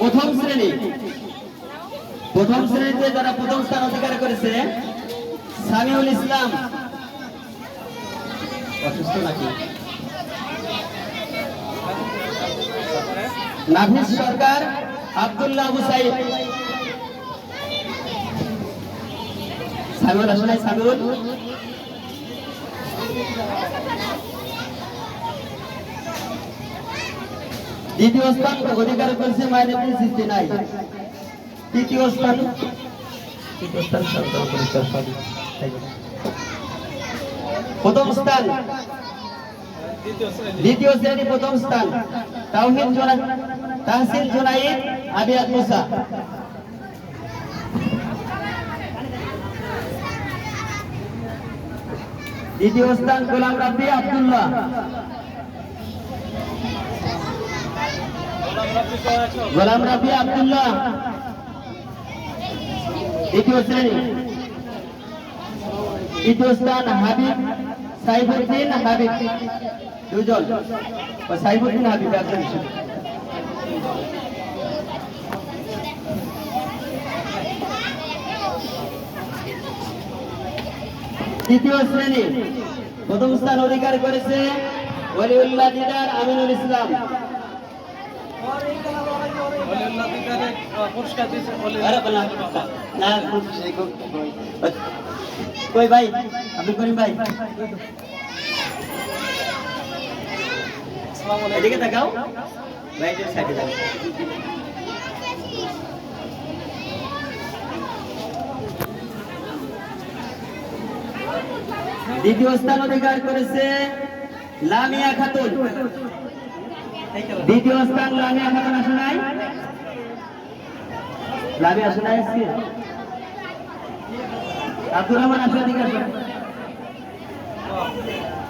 প্রথম শ্রেণি। প্রথম শ্রেণীতে যারা প্রথম স্থান অধিকার করেছে সামিউল ইসলাম। অসুস্থ নাকি? নাফিস সরকার আব্দুল্লাহ আবু সাইদ। সামিউল আসলে সামিউল দ্বিতীয় স্থান অধিকার করেছে মাইনরিটি সিক্সটি নাই তৃতীয় স্থান। প্রথম স্থান। দ্বিতীয় শ্রেণি প্রথম স্থান। তাওহিদ জোনা তাহসিল জুনাইদ আবিয়াদ মুসা দ্বিতীয় স্থান গোলাম রাব্বি আব্দুল্লাহ গোলাম রাব্বি কয়েকশো গোলাম রাব্বি আব্দুল্লাহ দ্বিতীয় শ্রেণী তৃতীয় স্থান হাবিব সাইফুদ্দিন হাবিব দুজন ও সাইফুদ্দিন হাবিব একজন ছিল। তৃতীয় শ্রেণি প্রথম স্থান অধিকার করেছে ওলিউল্লাহ দিদার আমিনুল ইসলাম। কই ভাই আব্দুল করিম ভাই। এদিকে তাকাও। রাইটের সাইডে তাকাও দ্বিতীয় স্থান অধিকার করেছে লামিয়া খাতুন। দ্বিতীয় স্থান লামিয়া খাতুন আসে নাই? লামিয়া আসে নাই আজকে? আব্দুর রহমান আসে আসো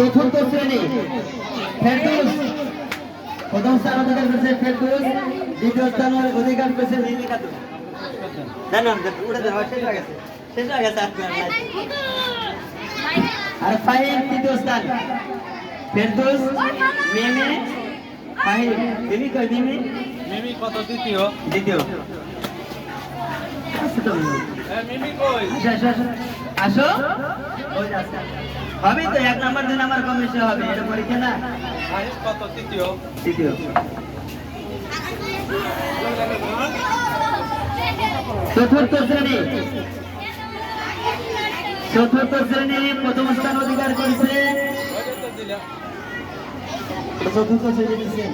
চতুর্থ শ্রেণি ফেরদৌস। প্রথম স্থান অধিকার করেছে ফেরদৌস দ্বিতীয় স্থান অধিকার করেছে শেষ হয়ে গেছে। শেষ হয়ে গেছে আর। ফাহিম তৃতীয় স্থান। ফেরদৌস মেমে ফাহিম। মিমি কই মিমি মিমি কত দ্বিতীয়? দ্বিতীয়। হ্যাঁ মিমি কই? আসো আসো আসো আসো। ওই আসো। হবে তো এক নাম্বার দুই নাম্বার কম বেশি হবে এটা পরীক্ষা না? কত? তৃতীয়। তৃতীয়। চতুর্থ শ্রেণি। চতুর্থ শ্রেণি প্রথম স্থান অধিকার করেছে। চতুর্থ শ্রেণি দিচ্ছে।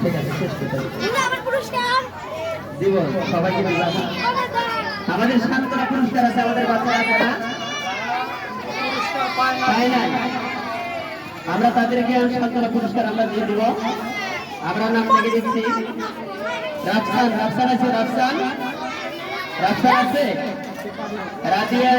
ঠিক আছে শেষ করতে হবে। আমার পুরস্কার। দিব সবাইকে দিবা আমাদের সান্ত্বনা পুরস্কার আছে আমাদের বাচ্চারা আমরা তাদেরকে সান্ত্বনা পুরস্কার আমরা দিয়ে দিব। আমরা নাম থেকে দিচ্ছি। রাফসান রাফসান আছে রাফসান রাফসান আছে? রাজিয়া